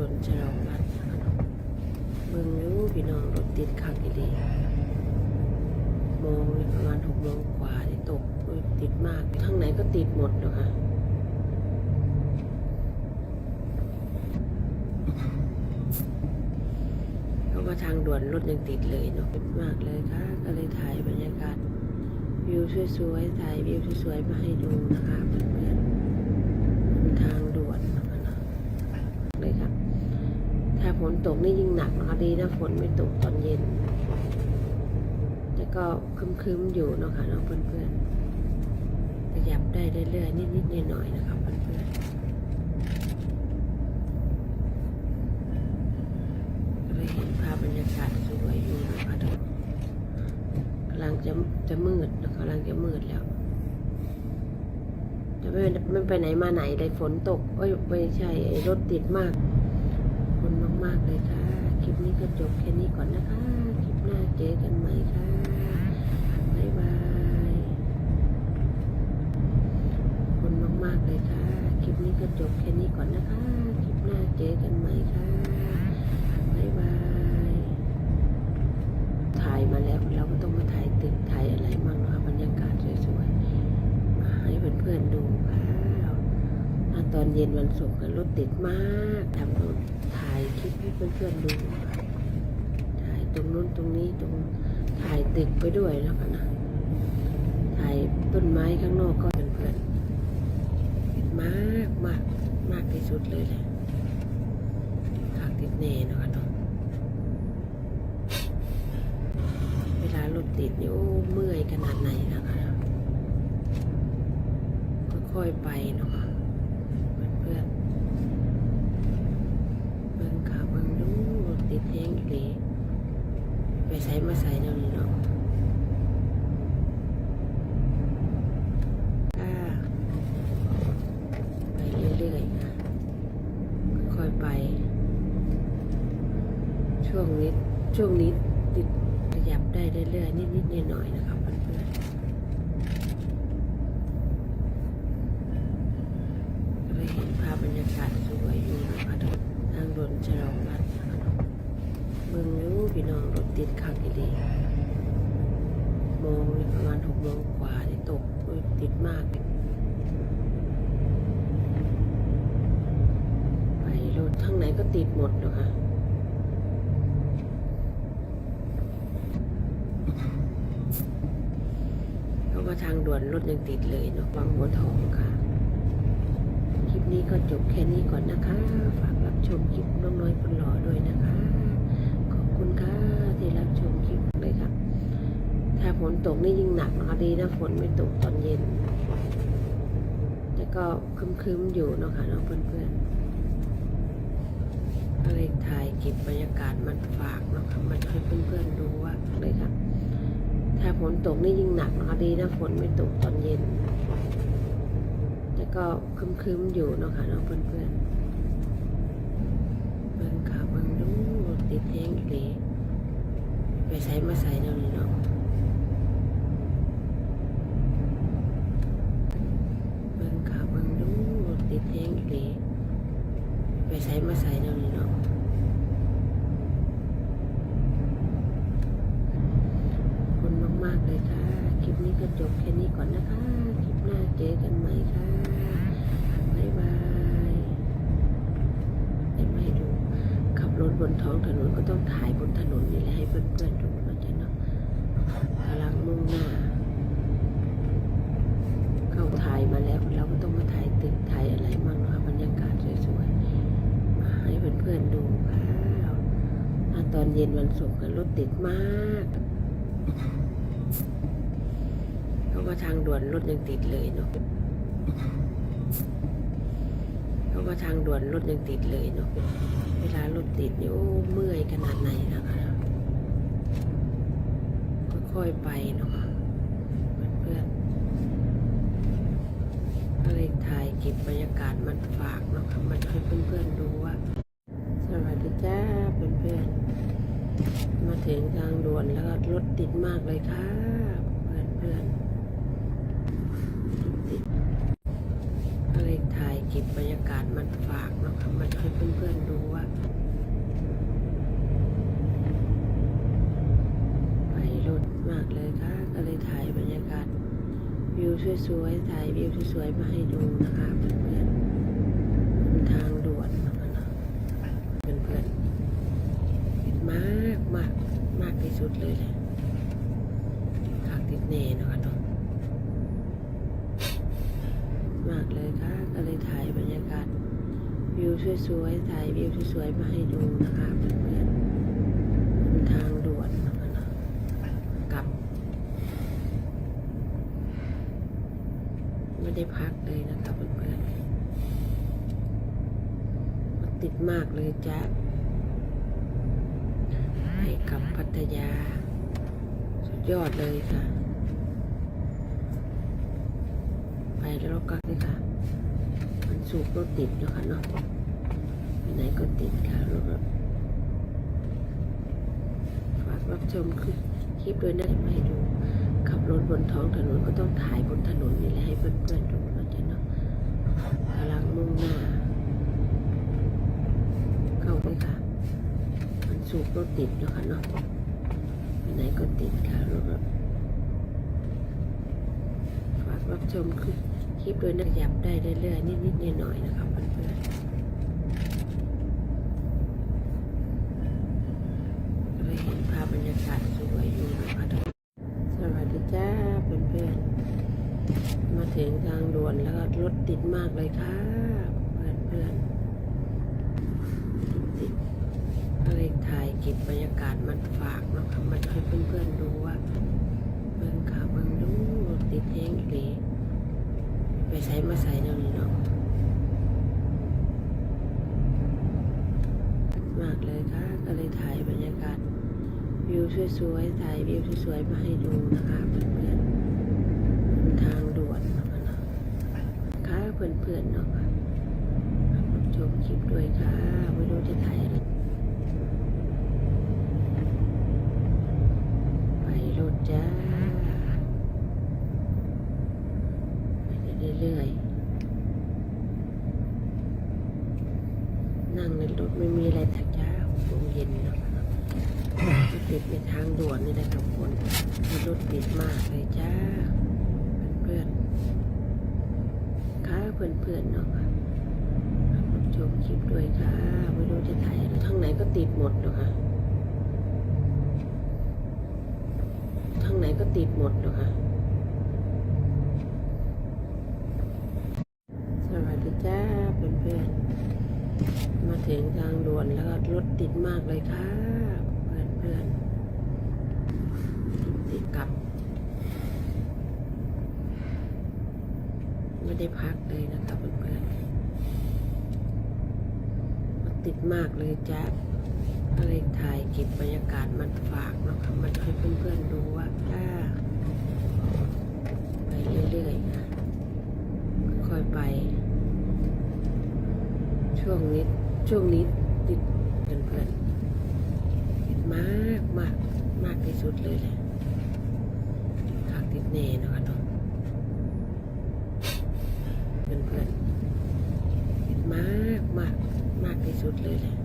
ด่วนฉลองรัฐเบิ่งรู้พี่น้องรถติดคักอีดีโมงประมาณหกโมงกว่าที่ตกโอ้ยติดมากทางไหนก็ติดหมดเนะค่ะเพราะว่าทางด่วนรถยังติดเลยเนาะติดมากเลยค่ะ ก็เลยถ่ายบรรยากาศวิวสวยๆถ่ายวิวสวยๆมาให้ดูนะคะเพื่อนๆทางด่วนนะคะเนาะเลยครับ ถ้า ฝนตกนี่ยิ่งหนักนะคะดีนะฝนไม่ตกตอนเย็น แต่ก็คึมๆอยู่เนาะค่ะเนาะเพื่อนๆขยับได้เรื่อยๆนิดๆหน่อยๆนะคะเพื่อนๆเลยเห็นภาพบรรยากาศสวยอยู่นะคะทุกกำลังจะจะมืดนะกำลังจะมืดแล้วจะไม่ไม่ไปไหนมาไหนเลยฝนตกเอ้ยไม่ใช่รถติดมาก มาก ๆ เลยค่ะ คลิปนี้ก็จบแค่นี้ก่อนนะคะ คลิปหน้าเจอกันใหม่ค่ะ บ๊ายบาย คนมาก ๆ เลยค่ะ คลิปนี้ก็จบแค่นี้ก่อนนะคะ คลิปหน้าเจอกันใหม่ค่ะ บ๊ายบาย ถ่ายมาแล้วเราก็ต้องมาถ่ายตึกถ่ายอะไรมั่งนะคะบรรยากาศสวยๆ มาให้เพื่อนๆดูค่ะตอนเย็นวันศุกร์รถติดมากทำรถายคลิปให้เพื่อนๆดูถ่ายตรงนู้นตรงนี้ตรงถ่ายตึกไปด้วยแล้วกันนะถ่ายต้นไม้ข้างนอกก็เพื่อนๆติดมากมากมากที่สุดเลยแหละขากติดแน่นะคะเนาะเวลารถติดนี่โอ้เมื่อยขนาดไหนนะคะค่อยๆไปเนาะคะเพื่อนๆเบิ่งขาเบิ่งดูรถติดแห้งอีหลีไปใส่มาใส่เดี๋ยวนี้เนาะไปเรื่อยๆนะค่อยไป ช่วงนี้ช่วงนี้ติดขยับได้เรื่อยๆนิดๆหน่อยๆนะครับเพื่อนๆก็เลยเห็นภาพบรรยากาศสวยอยู่นะคะทางด่วนฉลองรัฐนเบิ่งรู้พี่น้อง ติดคักอีดีโมงประมาณหกโมงกว่าที่ตกโอ้ยติดมาก ไปรถทางไหนก็ติดหมดเนาะคะเพราะว่าทางด่วนรถยังติดเลยเนาะบางหัวทองค่ะคลิปนี้ก็จบแค่นี้ก่อนนะคะ ฝากรับชมคลิปน้องน้อยคนหล่อด้วยนะคะ ขอบคุณค่ะ ที่รับชมคลิปเลยครับถ้าฝนตกนี่ยิ่งหนักนะคะดีนะฝนไม่ตกตอนเย็น แต่ก็คึมๆอยู่เนาะค่ะเน้องเพื่อนๆก็เลยถ่ายเก็บบรรยากาศมันฝากเนาะค่ะมันให้เพื่อนๆดูว่าเลยครับถ้าฝนตกนี่ยิ่งหนักนะคะดีนะฝนไม่ตกตอนเย็น แต่ก็คึมๆอยู่เนาะค่ะเน้องเพื่อนๆเบิ่งขาเบิ่ ใส่มาใส่เดี๋ยวนี้เนาะเบิ่งขาเบิ่งดูติดแห้งอีหลีไปใส่มาใส่เดี๋ยวนี้เนาะคุณมากๆเลยค่ะ คลิปนี้ก็จบแค่นี้ก่อนนะคะ คลิปหน้าเจอกันใหม่ค่ะ บ๊ายบายได้ไม่ดู ขับรถบ นท้องถนนก็ต้องถ่ายบนถนนนี่แหละให้เพื่อนๆดูนะจ๊ะเนาะกำลังมุ่งหน้า เข้าถ่ายมาแล้วเราก็ต้องมาถ่ายตึกถ่ายอะไรมั่งนะคะบรรยากาศสวยๆมาให้เพื่อนๆดูค่ะตอนเย็นวันศุกร์รถติดมากเพราะว่าทางด่วนรถยังติดเลยเนาะ ราะว่าทางด่วนรถยังติดเลยเนาะเวลารถติดนี่โอ้เมื่อยขนาดไหนนะคะค่อยๆไปเนาะเพื่อนๆก็เลยถ่ายเก็บบรรยากาศมันฝากเนาะค่ะมันให้เพื่อนๆดูว่า สวัสดีจ้าเพื่อนๆมาถึงทางด่วนแล้วก็รถติดมากเลยค่ะเพื่อนๆ เก็บบรรยากาศมันฝากนะคะมันให้เพื่อนๆดูว่าไปรถมากเลยค่ะ ก็เลยถ่ายบรรยากาศ วิวสวยๆ ถ่ายวิวสวยๆ มาให้ดูนะคะเพื่อนๆทางด่วนนะคะเพื่อนๆมากมากมากที่สุดเลยแหละทางติดเน่นะคะ นะคะก็เลยถ่ายบรรยากาศวิวสวยๆถ่ายวิวสวยๆมาให้ดูนะคะเพื่อนๆบนทางด่วนนะคะเนาะกลับ ไม่ได้พักเลยนะครับเพื่อนๆติดมากเลยจ้ะไปกับพัทยา สุดยอดเลยค่ะ ไปแล้วก็นี่ค่ะ มันสูบรถติดนะคะเนาะไปไหนก็ติดค่ะรถฝากรับชมคลิปด้วยนะไม่ดู ขับรถบนท้องถนนก็ต้องถ่ายบนถนนนี่แหละให้เพื่อนๆดูนะจ๊ะเนาะกำลังมุ่งหน้า เข้าไปค่ะ มันสูบรถติดนะคะเนาะไปไหนก็ติดค่ะรถแบบฝาก รับชมคลิปโดยนะขยับได้เรื่อยๆนิดๆหน่อยๆนะคะเพื่อนๆเลยเห็นภาพบรรยากาศสวยอยู่นะคะทุกคนสวัสดีจ้าเพื่อนๆมาถึงทางด่วนแล้วก็รถติดมากเลยค่ะเพื่อนๆติดก็เลยถ่ายเก็บบรรยากาศมันฝากนะคะมันให้เพื่อนๆดูว่าเบิ่งค่ะเบิ่งดูรถติดแห้งอีกเลย ไปใส่มาใส่เดี๋ยวนี้เนาะมากเลยค่ะ ก็เลยถ่ายบรรยากาศ วิวสวยๆ ถ่ายวิวสวยๆ มาให้ดูนะคะเพื่อนๆทางด่วนนะคะเนาะค่ะเพื่อนๆเนาะชมคลิปด้วยค่ะไม่รู้จะถ่ายอะไรไปรถจ้าไปเรื่อยๆ นั่งใน รถไม่มีอะไรทักจ้าลมเย็นเนาะติดในทางด่วนนี่แหละทุกคนมีรถติดมากเลยจ้า เพื่อนๆค่ะเพื่อนๆเนาะชมคลิปด้วยค่ะ ไม่รู้จะถ่ายทางไหนก็ติดหมดเนาะค่ะทางไหนก็ติดหมดเนาะค่ะสวัสดีจ้าเพื่อน ๆมาถึงทางด่วนแล้วก็รถติดมากเลยค่ะเพื่อนเพื่อนติดกับ ไม่ได้พักเลยนะคะเพื่อนๆรถติดมากเลยจ้าก็เลยถ่ายเก็บบรรยากาศมันฝากเนาะค่ะมันให้เพื่อนๆดูว่าถ้าไปเรื่อยๆนะค่อยๆไป ช่วงนี้ ช่วงนี้ติดเพื่อนๆติดมากมากมากที่สุดเลยแหละคักติดเน่นะคะเนาะเพื่อนๆติดมากมากมากที่สุดเลยแหละ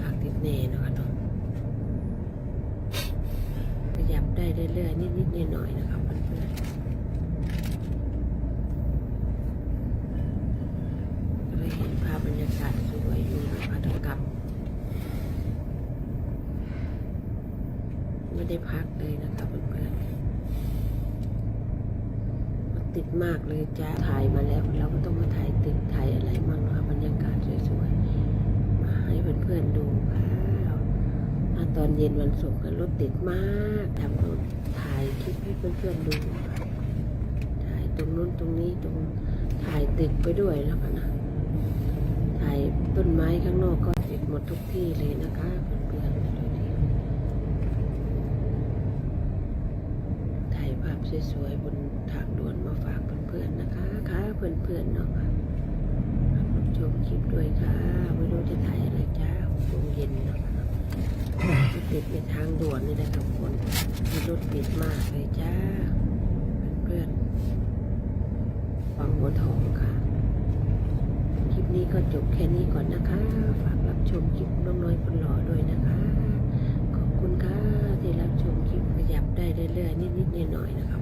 คักติดเน่เนาะคะเนาะขยับได้เรื่อยๆนิดๆหน่อยๆนะครับเพื่อนๆ ก็เลยเห็นภาพบ รรยากาศสวยอยู่นะคะทุกกับ ไม่ได้พักเลยนะคะเพื่อนๆติดมากเลยจ้าถ่ายมาแล้ว เราก็ต้องมาถ่ายตึกถ่ายอะไรมั่งนะคะบรรยากาศสวยๆมาให้เพื่อนๆดูค่ะตอนเย็นวันศุกร์รถติดมากทำรถถ่ายคลิปให้เพื่อนๆดูถ่ายตรงนู้นตรงนี้ตรงถ่ายตึกไปด้วยแล้วกันนะ ถ่ายต้นไม้ข้างนอกก็ติดหมดทุกที่เลยนะคะเพื่อนๆดูดิถ่ายภาพสวยๆบนทางด่วนมาฝากเพื่อนๆนะคะค่ะเพื่อนๆเนาะรับชมคลิปด้วยค่ะไม่รู้จะถ่ายอะไรจ้าคงเย็นเนาะติดในทางด่วนนี่แหละทุกคนมีรถติดมากเลยจ้า เพื่อนๆฟังหัวทองค่ะี้ก็จบแค่นี้ก่อนนะคะ ฝากรับชมคลิปน้องน้อยคนหล่อด้วยนะคะ ขอบคุณค่ะที่รับชมคลิปขยับได้เรื่อยๆนิดๆหน่อยๆนะคะ